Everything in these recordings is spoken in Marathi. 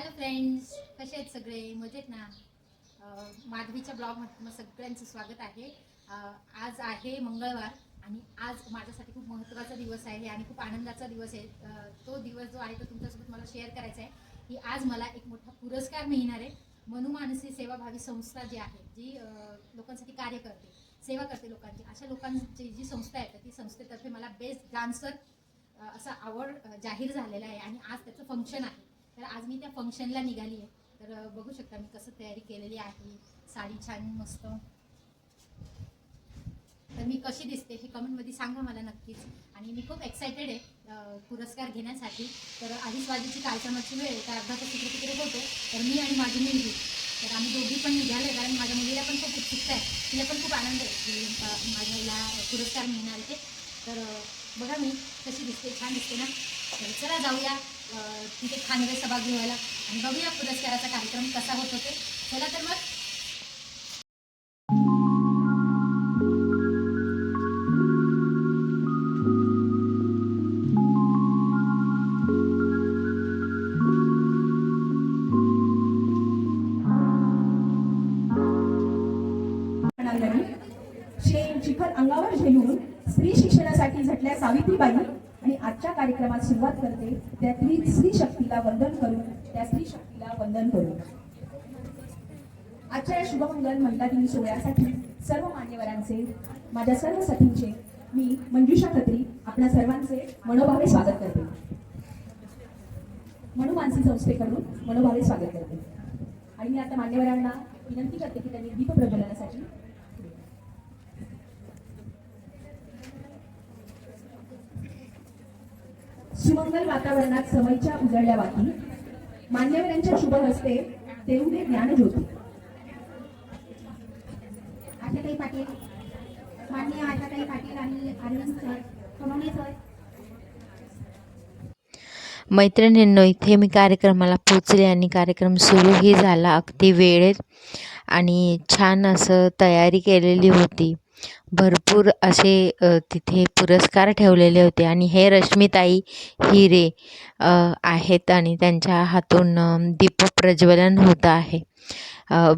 हॅलो फ्रेंड्स कसे आहेत सगळे? मजेत ना? माधवीच्या ब्लॉगमध्ये मग सगळ्यांचं स्वागत आहे. आज आहे मंगळवार आणि आज माझ्यासाठी खूप महत्त्वाचा दिवस आहे आणि खूप आनंदाचा दिवस आहे. तो दिवस जो आहे तो तुमच्यासोबत मला शेअर करायचा आहे की आज मला एक मोठा पुरस्कार मिळणार आहे. मनुमानसी सेवाभावी संस्था जी आहे जी लोकांसाठी कार्य करते सेवा करते लोकांची. अशा लोकांची जी संस्था आहे ती संस्थेतर्फे मला बेस्ट डान्सर असा आवड जाहीर झालेला आहे आणि आज त्याचं फंक्शन आहे. तर आज मी त्या फंक्शनला निघाली आहे तर बघू शकता मी कसं तयारी केलेली आहे. साडी छान मस्त. तर मी कशी दिसते हे कमेंटमध्ये सांगा मला नक्कीच. आणि मी खूप एक्सायटेड आहे पुरस्कार घेण्यासाठी. तर अडीच वाजेची कार्यक्रमाची वेळ आहे तर अर्धा तास तिकडे तिकडे होतो. तर मी आणि माझी मुलगी तर आम्ही दोघी पण निघालो आहे कारण माझ्या मुलीला पण खूप उत्सुकता आहे. तिला पण खूप आनंद आहे की माझ्याला पुरस्कार मिळणार ते तर बघा मी कशी दिसते छान दिसते ना? तर चला जाऊया. तिथे खानवे सभागृहाला आणि बघूया पुरस्काराचा कार्यक्रम कसा होत होते. चला तर मग. शे शिखर अंगावर झेलून स्त्री शिक्षणासाठी झटल्या सावित्रीबाई. आजच्या कार्यक्रमात सुरुवात करते. त्या स्त्री स्त्री शक्तीला वंदन करून त्या स्त्री शक्तीला वंदन करू आजच्या या शुभमंगल महिला दिन सोहळ्यासाठी सर्व मान्यवरांचे माझ्या सर्व सखींचे मी मंजुषा खत्री आपल्या सर्वांचे मनोभावे स्वागत करते. मनुमानसी संस्थेकडून मनोभावे स्वागत करते. आणि मी आता मान्यवरांना विनंती करते की त्यांनी दीप प्रज्वलनासाठी सुमंगल वातावरणात समयच्या उजळल्या वाटी. मान्यवरांच्या शुभ हस्ते तेवढे ज्ञानज्योती. आशाताई पाटील माननीय आशाताई पाटील आणि अरविंद सर सोनवणे सर. मैत्रिणींनो इथे मी कार्यक्रमाला पोचले आणि कार्यक्रम सुरूही झाला. अगदी वेळेत आणि छान असं तयारी केलेली होती. भरपूर असे तिथे पुरस्कार ठेवलेले होते. आणि हे रश्मिताई हिरे आहेत आणि त्यांच्या हातून दीपप्रज्वलन होत आहे.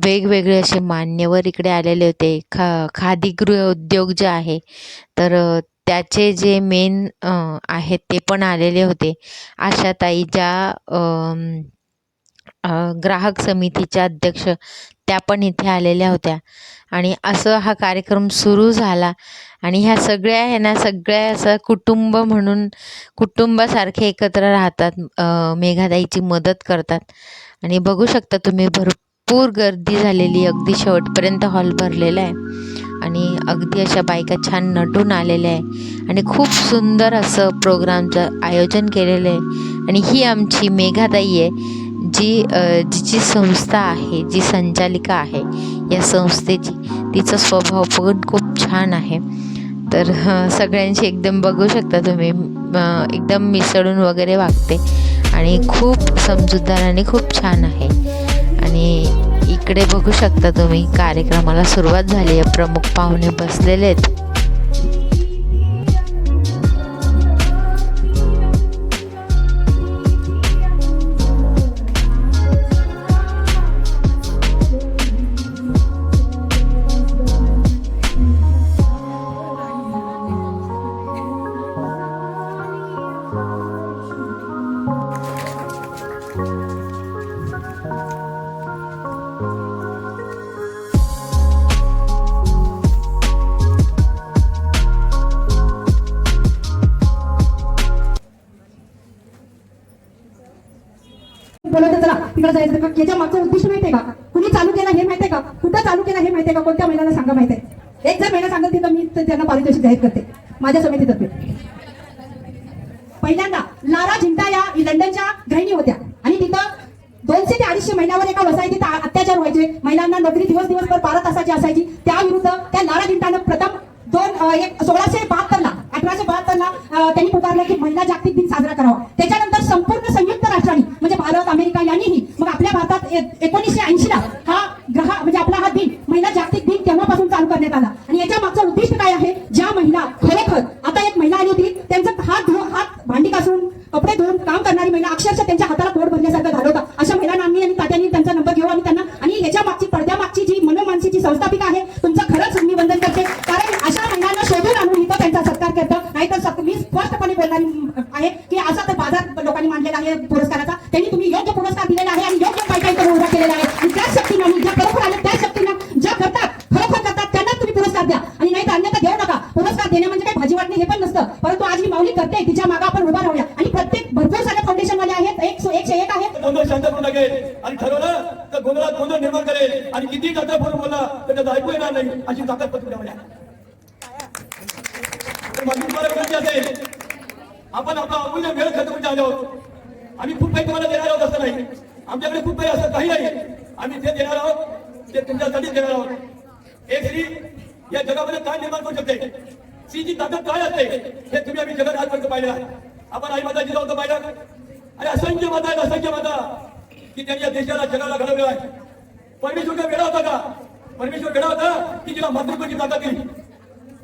वेगवेगळे असे मान्यवर इकडे आलेले होते. खा खादी गृह उद्योग जे आहे तर त्याचे जे मेन आहेत ते पण आलेले होते. आशाताई ज्या ग्राहक समितीच्या अध्यक्ष त्या पण इथे आलेल्या होत्या. आणि असं हा कार्यक्रम सुरू झाला. आणि ह्या सगळ्या ह्यांना ना सगळ्या असं कुटुंब म्हणून कुटुंबासारखे एकत्र राहतात. अ, मेघाताईची मदत करतात. आणि बघू शकता तुम्ही भरपूर गर्दी झालेली अगदी शेवटपर्यंत हॉल भरलेला आहे. आणि अगदी अशा बायका छान नटून आलेल्या आहे. आणि खूप सुंदर असं प्रोग्रामचं आयोजन केलेलं आहे. आणि ही आमची मेघाताई आहे. जी जी जिची संस्था आहे जी संचालिका आहे या संस्थेची तिचा स्वभाव पण खूप छान आहे. तर सगळ्यांशी एकदम बघू शकता तुम्ही. एकदम मिसळून वगैरे वागते आणि खूप समजूतदार आणि खूप छान आहे. आणि इकडे बघू शकता तुम्ही कार्यक्रमाला सुरुवात झाली आहे. प्रमुख पाहुणे बसलेले आहेत. केलं जायचं का? याच्या मागचं उद्दिष्ट माहितीये का? कुणी चालू केलं हे माहितीये का? कुठं चालू केलं हे माहितीये का? कोणत्या महिलांना सांगा माहितीये एक जर महिला सांगत तिथं मी त्यांना पारितोषिक जाहीर करते. माझ्या समितीतर्फे पहिल्यांदा लारा झिंटा या लंडनच्या गृहिणी होत्या. आणि तिथं दोनशे ते अडीचशे महिन्यावर एका वसाहतीत अत्याचार व्हायचे. महिलांना नोकरी दिवस दिवसभर बारा तासाची असायची. त्या विरुद्ध त्या लारा झिंटानं प्रथम दोन एक सोळाशे बहात्तरला अठराशे बहात्तरला त्यांनी पुकारलं की महिला जागतिक दिन साजरा करावा. त्याच्यानंतर संपूर्ण संयुक्त राष्ट्रांनी म्हणजे भारत अमेरिका यांनीही भारतात एकोणीसशे ऐंशी ला हा ग्रह म्हणजे आपला हा दिन महिला जागतिक दिन तेव्हापासून चालू करण्यात आला. आणि याच्या मागचं उद्दिष्ट काय आहे? ज्या महिला खरोखर पण नसतं. परंतु आज ही माऊली करते. तिच्यामागे आपण उभा राहूया. आणि प्रत्येक भरपूर साऱ्या फाउंडेशन वाले आहेत. एक एकशे एक आहेत. गोंधळ शांत करू नये आणि ठरवलं तर गोंधळात गोंधळ निर्माण करेल. आणि किती जाता फोन बोला तर त्याचं ऐकू येणार नाही. अशी ताकद पत्र तुझ्यामध्ये माझी तुम्हाला विनंती असेल आपण आपला अमूल्य वेळ खर्च म्हणजे आलो आहोत. आम्ही खूप काही तुम्हाला देणार आहोत असं नाही. आमच्याकडे खूप काही असं काही नाही. आम्ही जे देणार आहोत ते तुमच्यासाठीच देणार आहोत. एक स्त्री या जगामध्ये काय निर्माण करू शकते? स्त्रीची ताकद काय असते हे तुम्ही आम्ही जगात आजपर्यंत पाहिलं. आहे आपण आई माता जिजाऊ पाहिलं. आणि असंख्य माता आहेत असंख्य माता. की त्यांनी या देशाला जगाला घडवलं आहे. परमेश्वर काय वेळा होता का? परमेश्वर वेळा होता की तिला मातृत्वाची ताकद दिली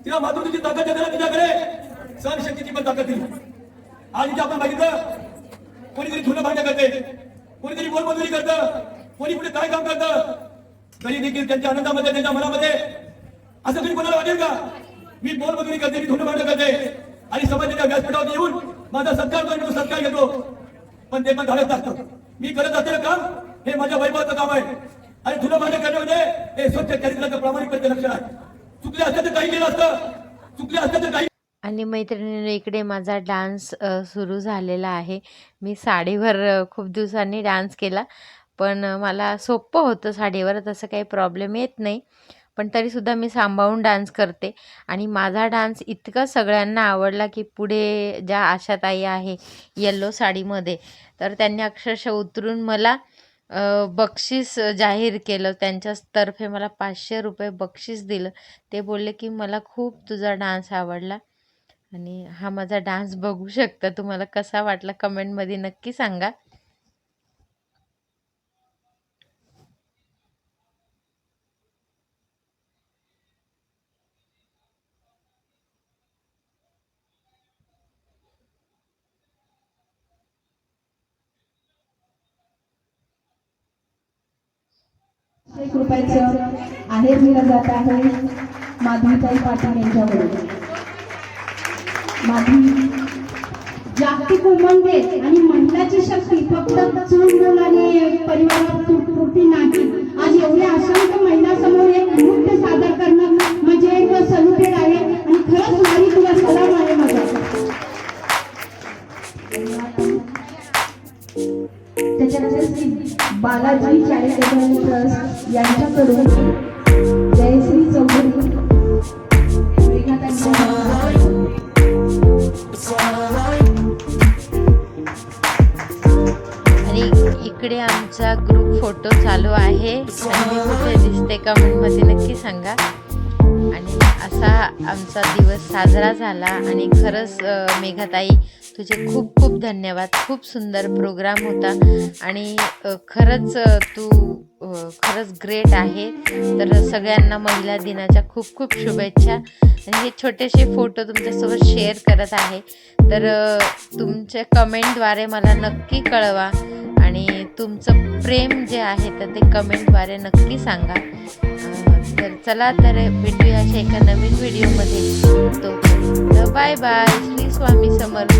तिला मातृत्वाची ताकद देताना तिच्याकडे सहनशक्तीची पण ताकद दिली आज इथे आपण बघितलं कोणीतरी धुणं भांड्या करते कोणीतरी मोलमजुरी करतं कोणी कुठे काय काम करतं? तरी देखील त्यांच्या आनंदामध्ये त्यांच्या मनामध्ये असं तरी कोणाला वाटेल का? मी मोलमजुरी करते मी धुणं करते. आणि समाजाच्या व्यासपीठावर येऊन माझा सत्कार करतो सत्कार घेतो. पण ते पण घालत असतं. मी करत असलेलं काम हे माझ्या वैभवाचं काम आहे. आणि धुणं भांडण करण्यामध्ये हे स्वच्छ चरित्राचं प्रामाणिकपणे लक्षण आहे. चुकले असतं तर काही केलं असतं. चुकले असतं तर काही आणि मैत्रिणीने इकडे माझा डान्स सुरू झालेला आहे. मी साडीवर खूप दिवसांनी डान्स केला. पण मला सोपं होतं साडीवर. तसं काही प्रॉब्लेम येत नाही. पण तरीसुद्धा मी सांभाळून डान्स करते. आणि माझा डान्स इतका सगळ्यांना आवडला की पुढे ज्या आशाताई आहे येल्लो साडीमध्ये तर त्यांनी अक्षरशः उतरून मला बक्षीस जाहीर केलं. त्यांच्यातर्फे मला पाचशे रुपये बक्षीस दिलं. ते बोलले की मला खूप तुझा डान्स आवडला आणि हा माझा डान्स बघू शकता. तुम्हाला कसा वाटला? कमेंटमध्ये नक्की सांगा. एक रुपयाचं आहेर दिलं जात आहे. माधवीताई पाटील यांच्याकडून. माधवी जागतिक उमंगे आणि महिलाची शक्ती फक्त चूल मूल आणि परिवारात नाही. आज एवढ्या असंख्य महिला समोर एक नृत्य सादर करणं म्हणजे एक सल्युटेड आहे. आणि खरंच नारी तुला त्याच्यानंतर श्री बालाजी चॅरिटेबल ट्रस्ट यांच्याकडून जयश्री चौधरी. इकडे आमचा ग्रुप फोटो चालू आहे. आणि मी कुठे दिसते कमेंटमध्ये नक्की सांगा. आणि असा आमचा दिवस साजरा झाला आणि खरंच मेघाताई तुझे खूप खूप धन्यवाद. खूप सुंदर प्रोग्राम होता आणि खरंच तू खरंच ग्रेट आहे. तर सगळ्यांना महिला दिनाच्या खूप खूप शुभेच्छा. आणि हे छोटेसे फोटो तुमच्यासोबत शेअर करत आहे. तर तुमच्या कमेंटद्वारे मला नक्की कळवा आणि तुमचं प्रेम जे आहे तर ते कमेंटद्वारे नक्की सांगा. तर चला तर भेटूया अशा एका नवीन व्हिडिओमध्ये. तो बाय बाय. श्री स्वामी समर्थ.